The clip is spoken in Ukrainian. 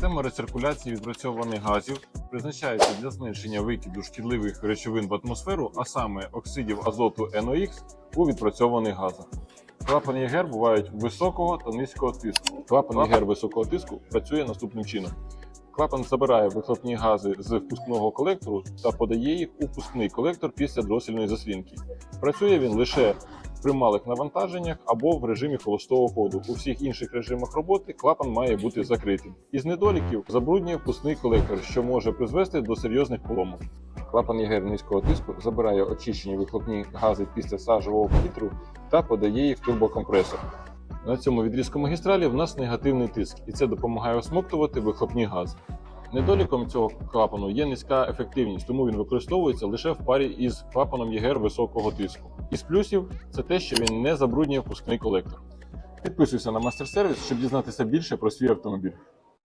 Система рециркуляції відпрацьованих газів призначається для зменшення викиду шкідливих речовин в атмосферу, а саме оксидів азоту NOx у відпрацьованих газах. Клапани ЄГР бувають високого та низького тиску. Клапан ЄГР високого тиску працює наступним чином. Клапан забирає вихлопні гази з впускного колектору та подає їх у впускний колектор після дросельної заслінки. Працює він лише при малих навантаженнях або в режимі холостого ходу. У всіх інших режимах роботи клапан має бути закритим. Із недоліків забруднює впускний колектор, що може призвести до серйозних поломок. Клапан ЄГР низького тиску забирає очищені вихлопні гази після сажового фільтру та подає їх в турбокомпресор. На цьому відрізку магістралі в нас негативний тиск, і це допомагає осмоктувати вихлопні гази. Недоліком цього клапану є низька ефективність, тому він використовується лише в парі із клапаном ЄГР високого тиску. Із плюсів це те, що він не забруднює впускний колектор. Підписуйся на мастер-сервіс, щоб дізнатися більше про свій автомобіль.